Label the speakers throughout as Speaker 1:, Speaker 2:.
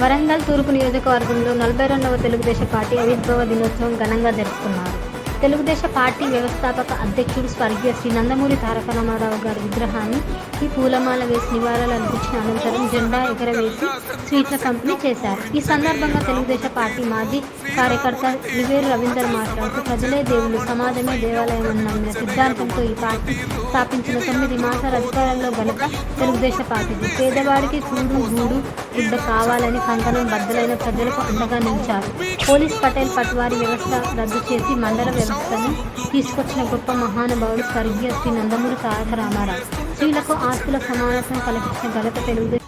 Speaker 1: వరంగల్ తూర్పు నియోజకవర్గంలో నలభై రెండవ తెలుగుదేశం పార్టీ ఆవిర్భావ దినోత్సవం ఘనంగా జరుపుకున్నారు. తెలుగుదేశ పార్టీ వ్యవస్థాపక అధ్యక్షుడు స్వర్గీయ శ్రీ నందమూరి తారక రామారావు గారి విగ్రహాన్ని ఈ పూలమాల వేసి నివాళులు అర్పించిన అనంతరం జెండా ఎగరవేసి స్వీట్ల పంపిణీ చేశారు. ఈ సందర్భంగా తెలుగుదేశ పార్టీ మాజీ కార్యకర్త రివేరు రవీందర్ మాట్లాడుతూ ప్రజలే దేవుళ్ళు సమాజమే దేవాలయం అన్న సిద్ధాంతంతో ఈ పార్టీ స్థాపించిన తొమ్మిది మాసాల అధికారంలో గనుక తెలుగుదేశం పార్టీ పేదవాడికి కూడు గూడు బిడ్డ కావాలని కంకణం బద్దలైన ప్రజలకు అండగా నిలిచారు. పోలీస్ పటేల్ పట్వారి వ్యవస్థ రద్దు చేసి మండల సంస్థను తీసుకొచ్చిన గొప్ప మహానుభావుడు స్వర్గీయ శ్రీ నందమూరి తారక రామారావు. స్త్రీలకు ఆస్తుల సమానత్వం కల్పించిన ఘనత తెలుగుదేశం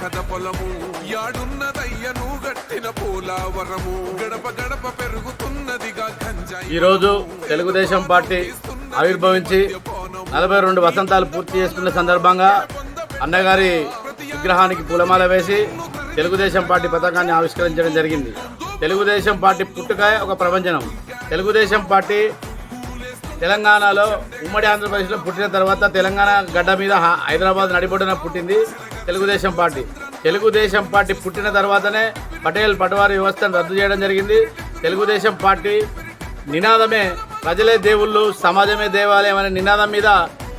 Speaker 2: కథ పొలము. యాడున్నదయ్యను గట్టిన పోలావరము. గడప గడప పెరుగుతున్నదిగా గంజాయి
Speaker 3: ఈరోజు తెలుగుదేశం పార్టీ ఆవిర్భవించి నలభై రెండు వసంతాలు పూర్తి చేసుకున్న సందర్భంగా అన్నగారి విగ్రహానికి పూలమాల వేసి తెలుగుదేశం పార్టీ పతాకాన్ని ఆవిష్కరించడం జరిగింది. తెలుగుదేశం పార్టీ పుట్టుక ఒక ప్రపంచనం తెలుగుదేశం పార్టీ తెలంగాణలో ఉమ్మడి ఆంధ్రప్రదేశ్లో పుట్టిన తర్వాత తెలంగాణ గడ్డ మీద హైదరాబాద్ నడిబొడ్డున పుట్టింది తెలుగుదేశం పార్టీ. తెలుగుదేశం పార్టీ పుట్టిన తర్వాతనే పటేల్ పటవారి వ్యవస్థను రద్దు చేయడం జరిగింది. తెలుగుదేశం పార్టీ నినాదమే ప్రజలే దేవుళ్ళు సమాజమే దేవాలయం అనే నినాదం మీద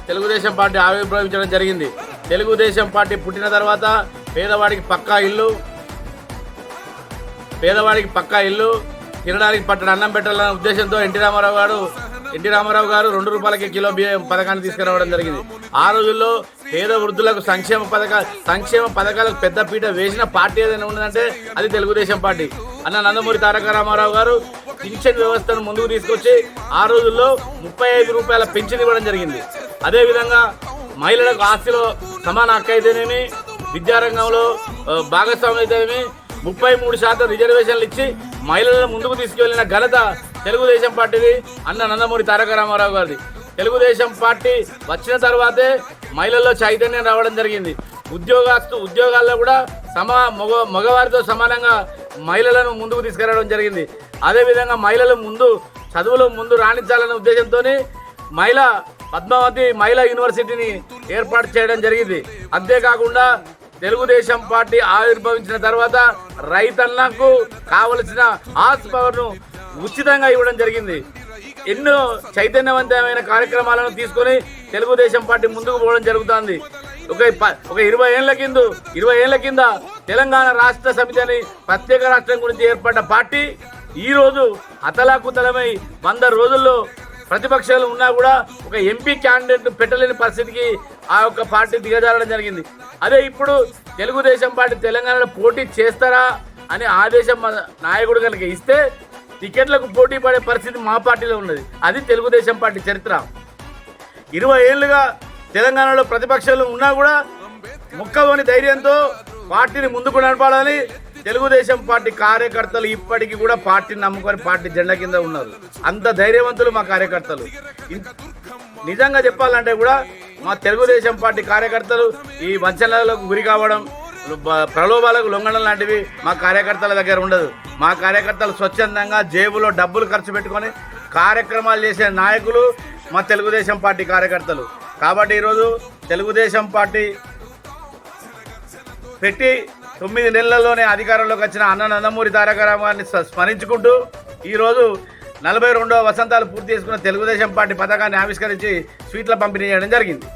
Speaker 3: తెలుగుదేశం పార్టీ ఆవిర్భవించడం జరిగింది. తెలుగుదేశం పార్టీ పుట్టిన తర్వాత పేదవాడికి పక్కా ఇల్లు పేదవాడికి పక్కా ఇల్లు తినడానికి పట్టణ అన్నం పెట్టాలన్న ఉద్దేశంతో ఎన్టీ రామారావు గారు ఎన్టీ రామారావు గారు రెండు రూపాయలకి కిలో బియ్యం పథకాన్ని తీసుకురావడం జరిగింది. ఆ రోజుల్లో పేద వృద్ధులకు సంక్షేమ పథకాలు సంక్షేమ పథకాలకు పెద్ద పీట వేసిన పార్టీ ఏదైనా ఉన్నదంటే అది తెలుగుదేశం పార్టీ. అన్న నందమూరి తారక రామారావు గారు పింఛన్ వ్యవస్థను ముందుకు తీసుకొచ్చి ఆ రోజుల్లో ముప్పై ఐదు రూపాయల పెన్షన్ ఇవ్వడం జరిగింది. అదేవిధంగా మహిళలకు ఆస్తిలో సమాన హక్కు అయితేనేమి విద్యారంగంలో భాగస్వామ్యం అయితేనేమి ముప్పై మూడు శాతం రిజర్వేషన్లు ఇచ్చి మహిళలను ముందుకు తీసుకువెళ్ళిన ఘనత తెలుగుదేశం పార్టీది అన్న నందమూరి తారక రామారావు గారిది. తెలుగుదేశం పార్టీ వచ్చిన తర్వాతే మహిళల్లో చైతన్యం రావడం జరిగింది. ఉద్యోగస్తు ఉద్యోగాల్లో కూడా సమా మగ మగవారితో సమానంగా మహిళలను ముందుకు తీసుకురావడం జరిగింది. అదేవిధంగా మహిళలు ముందు చదువులో ముందు రాణించాలనే ఉద్దేశంతో మహిళ పద్మావతి మహిళా యూనివర్సిటీని ఏర్పాటు చేయడం జరిగింది. అంతేకాకుండా తెలుగుదేశం పార్టీ ఆవిర్భవించిన తర్వాత రైతన్నకు కావలసిన ఆస్ పవర్ను ఉచితంగా ఇవ్వడం జరిగింది. ఎన్నో చైతన్యవంతమైన కార్యక్రమాలను తీసుకొని తెలుగుదేశం పార్టీ ముందుకు పోవడం జరుగుతోంది. ఒక ఒక ఇరవై ఏళ్ళ కింద ఇరవై ఏళ్ళ కింద తెలంగాణ రాష్ట్ర సమితి అని ప్రత్యేక రాష్ట్రం గురించి ఏర్పడ్డ పార్టీ ఈరోజు అతలాకుతలమై వంద రోజుల్లో ప్రతిపక్షాలు ఉన్నా కూడా ఒక ఎంపీ క్యాండిడేట్ పెట్టలేని పరిస్థితికి ఆ యొక్క పార్టీ దిగజారడం జరిగింది. అదే ఇప్పుడు తెలుగుదేశం పార్టీ తెలంగాణలో పోటీ చేస్తారా అని ఆదేశం నాయకుడు కనుక ఇస్తే టికెట్లకు పోటీ పడే పరిస్థితి మా పార్టీలో ఉన్నది. అది తెలుగుదేశం పార్టీ చరిత్ర. ఇరవై ఏళ్ళుగా తెలంగాణలో ప్రతిపక్షాలు ఉన్నా కూడా ముక్కలోని ధైర్యంతో పార్టీని ముందుకు నడపాలని తెలుగుదేశం పార్టీ కార్యకర్తలు ఇప్పటికీ కూడా పార్టీని నమ్ముకొని పార్టీ జెండా కింద ఉన్నారు. అంత ధైర్యవంతులు మా కార్యకర్తలు. నిజంగా చెప్పాలంటే కూడా మా తెలుగుదేశం పార్టీ కార్యకర్తలు ఈ వంచనలకు గురి కావడం ప్రలోభాలకు లొంగడం లాంటివి మా కార్యకర్తల దగ్గర ఉండదు. మా కార్యకర్తలు స్వచ్ఛందంగా జేబులో డబ్బులు ఖర్చు పెట్టుకొని కార్యక్రమాలు చేసే నాయకులు మా తెలుగుదేశం పార్టీ కార్యకర్తలు. కాబట్టి ఈరోజు తెలుగుదేశం పార్టీ పెట్టి తొమ్మిది నెలల్లోనే అధికారంలోకి వచ్చిన అన్న నందమూరి తారక రామారావుని స్మరించుకుంటూ ఈరోజు నలభై రెండవ వసంతాలు పూర్తి చేసుకున్న తెలుగుదేశం పార్టీ పథకాన్ని ఆవిష్కరించి స్వీట్ల పంపిణీ చేయడం జరిగింది.